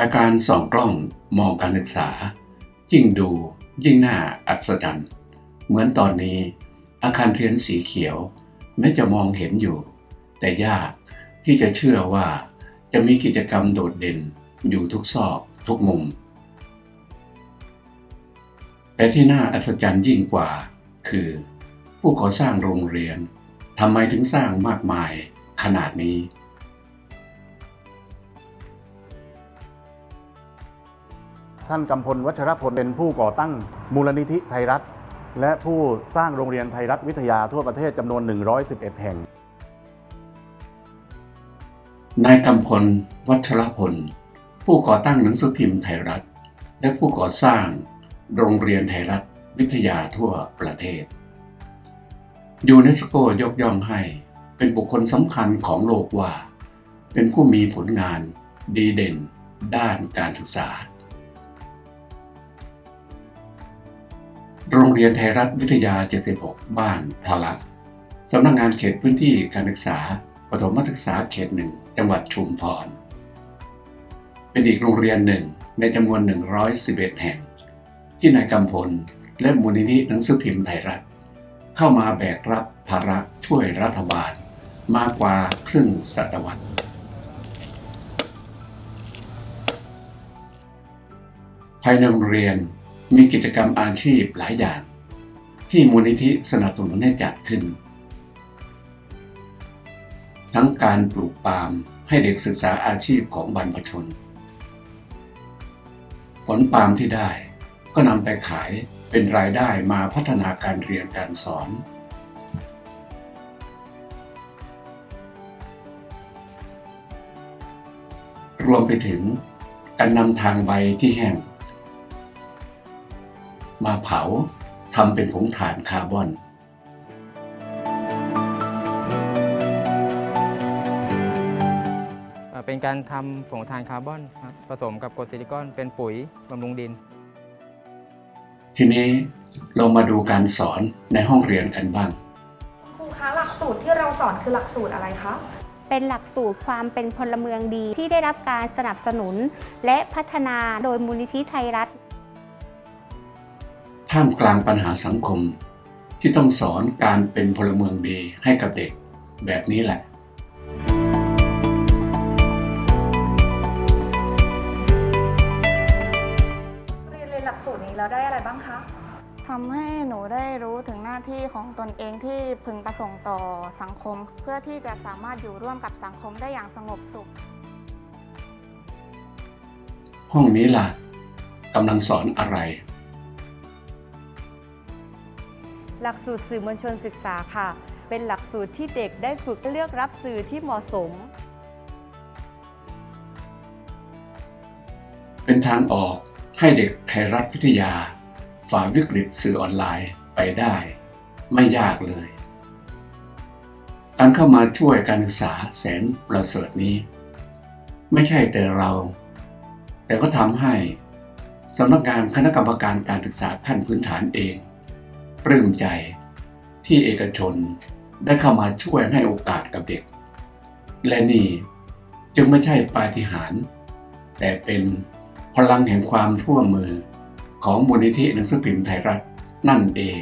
รายการส่องกล้องมองการศึกษา ยิ่งดูยิ่งน่าอัศจรรย์ เหมือนตอนนี้ อาคารเรียนสีเขียว แม้จะมองเห็นอยู่ แต่ยากที่จะเชื่อว่าจะมีกิจกรรมโดดเด่นอยู่ทุกซอกทุกมุม แต่ที่น่าอัศจรรย์ยิ่งกว่า คือ ผู้ก่อสร้างโรงเรียนทำไมถึงสร้างมากมายขนาดนี้ ท่านกำพลวัชรพลเป็นผู้ก่อตั้งมูลนิธิไทยรัฐ และผู้สร้างโรงเรียนไทยรัฐวิทยาทั่วประเทศจำนวน 111 แห่ง นายกำพลวัชรพล ผู้ก่อตั้งหนังสือพิมพ์ไทยรัฐ และผู้ก่อสร้างโรงเรียนไทยรัฐวิทยาทั่วประเทศ ยูเนสโกยกย่องให้เป็นบุคคลสำคัญของโลกว่า เป็นผู้มีผลงานดีเด่นด้านการศึกษา โรงเรียนไทยรัฐวิทยา 76 บ้านพละสำนักงงานเขตพื้นที่การศึกษาปฐมศึกษาเขตหนึ่งจังหวัดชุมพร เป็นอีกโรงเรียนหนึ่งในจำนวน 111 แห่ง ที่นายกำพลและมูลนิธิหนังสือพิมพ์ไทยรัฐ เข้ามาแบกรับภาระช่วยรัฐบาล มากกว่าครึ่งศตวรรษภายในโรงเรียน มีกิจกรรมอาชีพหลายอย่าง ที่มูลนิธิสนับสนุนให้จัดขึ้น ทั้งการปลูกปาล์มให้เด็กศึกษาอาชีพของบรรพชน ผลปาล์มที่ได้ก็นำไปขายเป็นรายได้มาพัฒนาการเรียนการสอน รวมไปถึงการนำทางใบที่แห้ง มาเผาทำเป็นผงถ่านคาร์บอนเอ่อเป็นการทำผงถ่านคาร์บอนครับผสมกับกรดซิลิคอนเป็นปุ๋ยบำรุงดิน ทีนี้เรามาดูการสอนในห้องเรียนกันบ้างครูคะหลักสูตรที่เราสอนคือหลักสูตรอะไรคะเป็นหลักสูตรความเป็นพลเมืองดีที่ได้รับการสนับสนุน และพัฒนาโดยมูลนิธิไทยรัฐ ท่ามกลางปัญหาสังคม ที่ต้องสอนการเป็นพลเมืองดีให้กับเด็กแบบนี้แหละ เรียนเรียนหลักสูตรนี้แล้วได้อะไรบ้างคะ ทำให้หนูได้รู้ถึงหน้าที่ของตนเองที่พึงประสงค์ต่อสังคม เพื่อที่จะสามารถอยู่ร่วมกับสังคมได้อย่างสงบสุข ห้องนี้ล่ะกำลังสอนอะไร หลักสูตรสื่อมวลชนศึกษาค่ะ เป็นหลักสูตรที่เด็กได้ฝึกเลือกรับสื่อที่เหมาะสม เป็นทางออกให้เด็กไทยรัฐวิทยา ฝ่าวิกฤตสื่อออนไลน์ไปได้ ไม่ยากเลย การเข้ามาช่วยการศึกษาแสนประเสริฐนี้ ไม่ใช่แต่เรา แต่ก็ทำให้สำนักงานคณะกรรมการการศึกษาขั้นพื้นฐานเอง ปลื้มใจที่เอกชนได้เข้ามาช่วยให้โอกาสกับเด็ก และนี่จึงไม่ใช่ปาฏิหาริย์แต่เป็นพลังแห่งความท่วมมือของมูลนิธิหนังสือพิมพ์ไทยรัฐนั่นเอง